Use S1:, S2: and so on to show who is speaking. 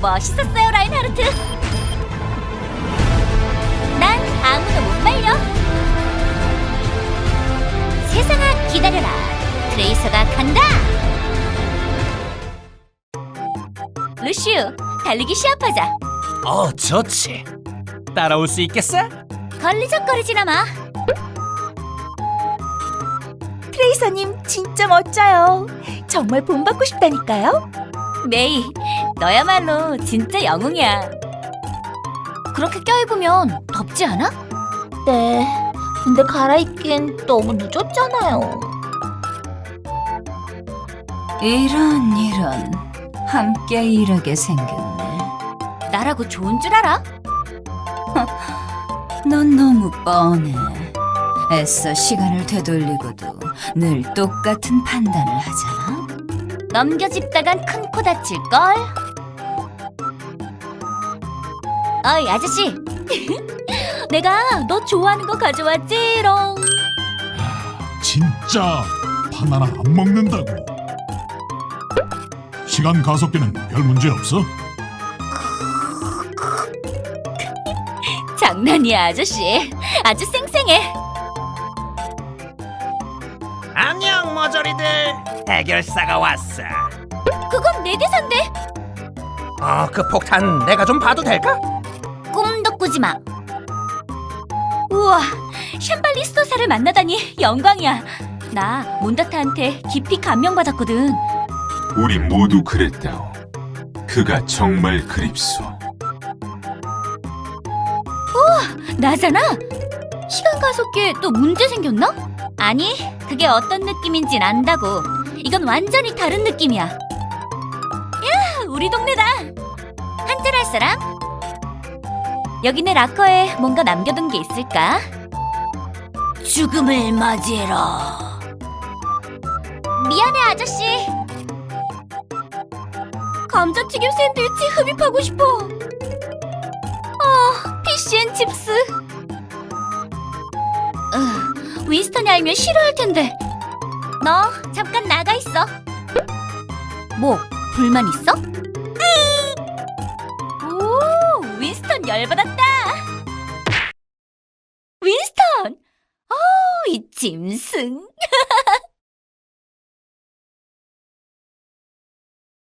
S1: 멋있었어요, 라인하르트. 난 아무도 못 말려. 세상아 기다려라. 트레이서가 간다. 루시우, 달리기 시합하자.
S2: 어, 좋지. 따라올 수 있겠어?
S1: 걸리적거리지나 마.
S3: 트레이서님 진짜 멋져요. 정말 본받고 싶다니까요.
S1: 메이, 너야말로 진짜 영웅이야. 그렇게 껴입으면 덥지 않아?
S3: 네. 근데 갈아입긴 너무 늦었잖아요.
S4: 이런 이런 함께 일하게 생겼네.
S1: 나라고 좋은 줄 알아?
S4: 넌 너무 뻔해. 애써 시간을 되돌리고도 늘 똑같은 판단을 하잖아.
S1: 넘겨짚다간 큰 코 다칠걸? 어이, 아저씨. 내가 너 좋아하는 거 가져왔지롱.
S5: 진짜 바나나 안 먹는다고. 시간 가속기는 별 문제 없어?
S1: 장난이야, 아저씨. 아주 쌩쌩해.
S2: 안녕, 머저리들. 해결사가 왔어.
S1: 그건 내 대사인데.
S2: 어, 그 폭탄 내가 좀 봐도 될까?
S1: 꿈도 꾸지 마. 우와, 샴발리 스토사를 만나다니 영광이야. 나 몬다타한테 깊이 감명받았거든.
S6: 우리 모두 그랬다오. 그가 정말 그립소.
S1: 나잖아. 시간 가속기에 또 문제 생겼나? 아니, 그게 어떤 느낌인진 안다고. 이건 완전히 다른 느낌이야. 야, 우리 동네다. 한잔 할 사람? 여기 내 락커에 뭔가 남겨둔 게 있을까? 죽음을 맞이해라. 미안해, 아저씨. 감자튀김 샌드위치 흡입하고 싶어. 아, 피시앤칩스. 으, 윈스턴이 알면 싫어할 텐데. 너 잠깐 나가 있어. 뭐 불만 있어? 오, 윈스턴 열받았다. 윈스턴. 어, 이 짐승.